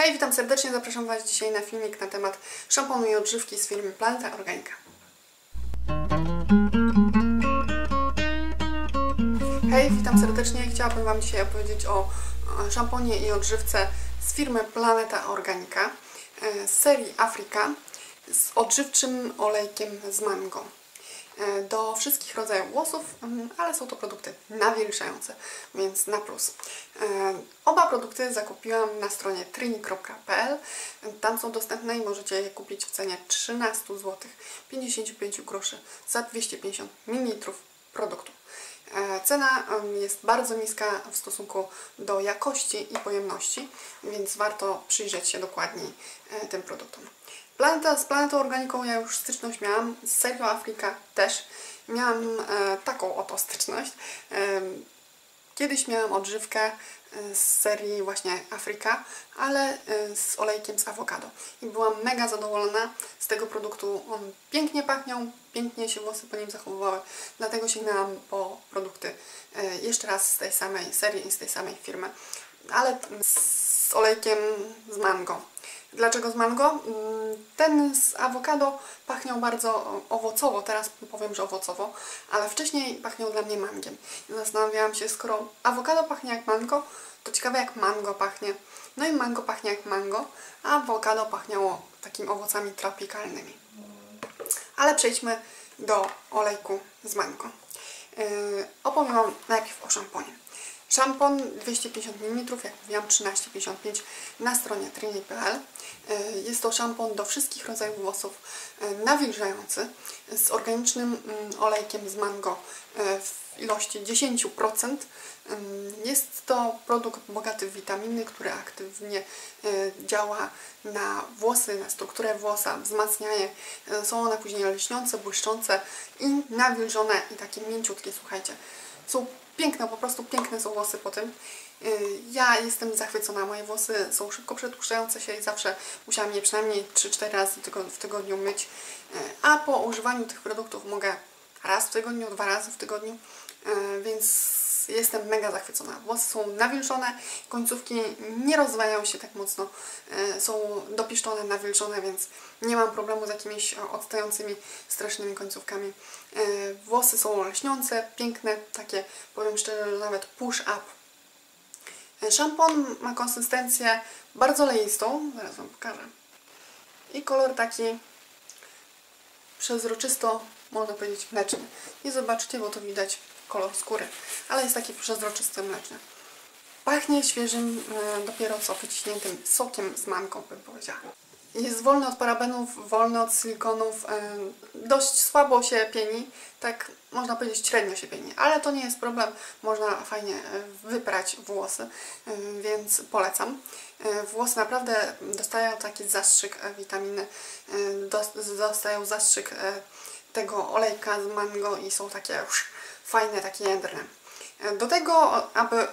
Hej, witam serdecznie, zapraszam Was dzisiaj na filmik na temat szamponu i odżywki z firmy Planeta Organika. Hej, witam serdecznie. Chciałabym Wam dzisiaj opowiedzieć o szamponie i odżywce z firmy Planeta Organika e, z serii Afrika z odżywczym olejkiem z mango do wszystkich rodzajów włosów, mm, ale są to produkty nawilżające, więc na plus. Oba produkty zakupiłam na stronie trini.pl. Tam są dostępne i możecie je kupić w cenie 13 zł 55 groszy za 250 ml produktu. E, cena jest bardzo niska w stosunku do jakości i pojemności, więc warto przyjrzeć się dokładniej e, tym produktom. Planeta, z Planetą Organiką ja już styczność miałam, z serią Afrika też. Miałam e, taką oto styczność. Kiedyś miałam odżywkę z serii właśnie Afryka, ale z olejkiem z awokado. I byłam mega zadowolona z tego produktu. On pięknie pachniał, pięknie się włosy po nim zachowywały, dlatego sięgnęłam po produkty jeszcze raz z tej samej serii i z tej samej firmy, ale z olejkiem z mango. Dlaczego z mango? Ten z awokado pachniał bardzo owocowo, teraz powiem, że owocowo, ale wcześniej pachniał dla mnie mangiem. Zastanawiałam się, skoro awokado pachnie jak mango, to ciekawe jak mango pachnie. No i mango pachnie jak mango, a awokado pachniało takimi owocami tropikalnymi. Ale przejdźmy do olejku z mango. Yy, opowiem Wam najpierw o szamponie. Szampon 250 ml, jak mówiłam 13,55 na stronie trini.pl. E, jest to szampon do wszystkich rodzajów włosów e, nawilżający z organicznym mm, olejkiem z mango e, w ilości 10%. Jest to produkt bogaty w witaminy, który aktywnie działa na włosy, na strukturę włosa, wzmacnia je. Są one później lśniące, błyszczące i nawilżone i takie mięciutkie, słuchajcie. Są piękne, po prostu piękne są włosy po tym. Y, ja jestem zachwycona, moje włosy są szybko przetłuszczające się i zawsze musiałam je przynajmniej 3-4 razy w tygodniu myć, y, a po używaniu tych produktów mogę raz w tygodniu, dwa razy w tygodniu, y, więc jestem mega zachwycona. Włosy są nawilżone, końcówki nie rozwajają się tak mocno, są dopiszczone, nawilżone, więc nie mam problemu z jakimiś odstającymi, strasznymi końcówkami. Włosy są lśniące, piękne, takie powiem szczerze, że nawet push up Szampon ma konsystencję bardzo leistą, zaraz Wam pokażę. I kolor taki przezroczysto, można powiedzieć, mleczny. Nie zobaczycie, bo to widać kolor skóry, ale jest taki przezroczysty mleczny. Pachnie świeżym, e, dopiero co wyciśniętym sokiem z manką, bym powiedziała. Jest wolny od parabenów, wolny od silikonów, dość słabo się pieni, tak można powiedzieć średnio się pieni, ale to nie jest problem, można fajnie e, wyprać włosy, więc polecam. E, włosy naprawdę dostają taki zastrzyk e, witaminy, dostają zastrzyk tego olejka z mango i są takie już fajne, takie jędrne. Do tego, aby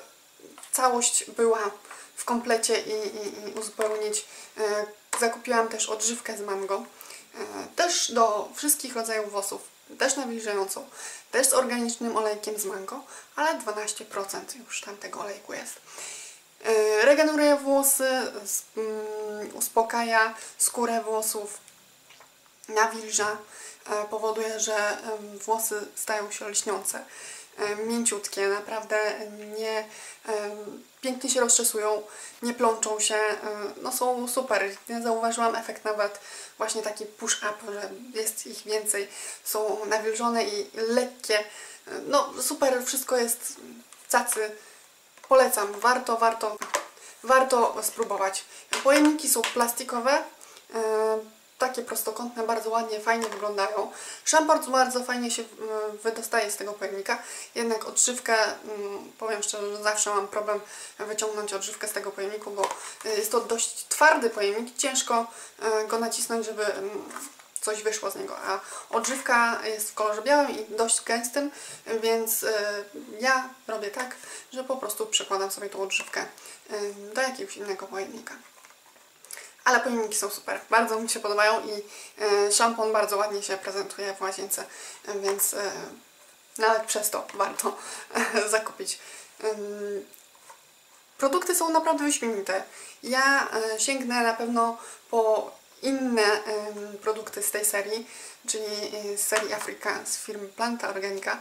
całość była w komplecie i, i, i uzupełnić Zakupiłam też odżywkę z mango, e, też do wszystkich rodzajów włosów, też nawilżającą, też z organicznym olejkiem z mango, ale 12% już tam tego olejku jest. E, regeneruje włosy, mm, uspokaja skórę włosów, nawilża, e, powoduje, że włosy stają się lśniące, mięciutkie, naprawdę nie pięknie się rozczesują, nie plączą się, y, no są super. Ja zauważyłam efekt nawet właśnie taki push-up, że jest ich więcej, są nawilżone i lekkie. No super, wszystko jest cacy. Polecam, warto, warto, warto spróbować. Pojemniki są plastikowe, takie prostokątne, bardzo ładnie, fajnie wyglądają. Szampon bardzo fajnie się mm, wydostaje z tego pojemnika, jednak odżywkę, mm, powiem szczerze, że zawsze mam problem wyciągnąć odżywkę z tego pojemniku, bo y, jest to dość twardy pojemnik, ciężko y, go nacisnąć, żeby mm, coś wyszło z niego, a odżywka jest w kolorze białym i dość gęstym, więc y, ja robię tak, że po prostu przekładam sobie tą odżywkę do jakiegoś innego pojemnika ale pojemniki są super, bardzo mi się podobają i e, szampon bardzo ładnie się prezentuje w łazience, więc e, nawet przez to warto e, zakupić. Produkty są naprawdę wyśmienite. Ja e, sięgnę na pewno po inne produkty z tej serii, czyli e, z serii Afryka z firmy Planta Organica.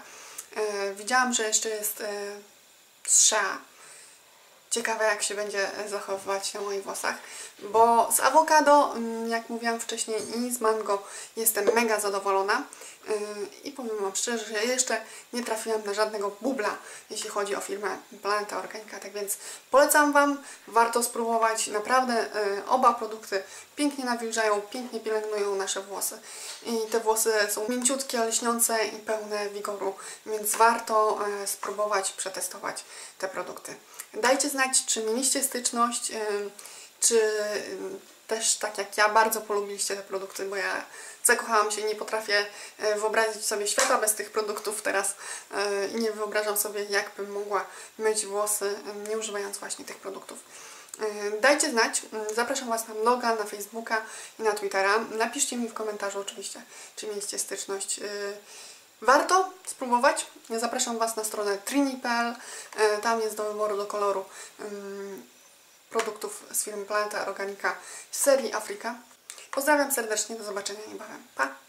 E, Widziałam, że jeszcze jest e, trzea. Ciekawe jak się będzie zachowywać na moich włosach, bo z awokado, mm, jak mówiłam wcześniej, i z mango jestem mega zadowolona. Yy, i powiem Wam szczerze, że jeszcze nie trafiłam na żadnego bubla, jeśli chodzi o firmę Planeta Organika, tak więc polecam Wam, warto spróbować, naprawdę yy, oba produkty pięknie nawilżają, pięknie pielęgnują nasze włosy. I te włosy są mięciutkie, lśniące i pełne wigoru, więc warto spróbować, przetestować te produkty. Dajcie znać, czy mieliście styczność, yy, czy yy, też tak jak ja bardzo polubiliście te produkty, bo ja zakochałam się i nie potrafię e, wyobrazić sobie świata bez tych produktów teraz i nie wyobrażam sobie jak bym mogła myć włosy nie używając właśnie tych produktów. Dajcie znać, zapraszam Was na bloga, na Facebooka i na Twittera. Napiszcie mi w komentarzu oczywiście, czy mieliście styczność. Warto spróbować. Zapraszam Was na stronę trini.pl. E, Tam jest do wyboru do koloru ym, produktów z firmy Planeta Organica z serii Afryka. Pozdrawiam serdecznie, do zobaczenia niebawem. Pa!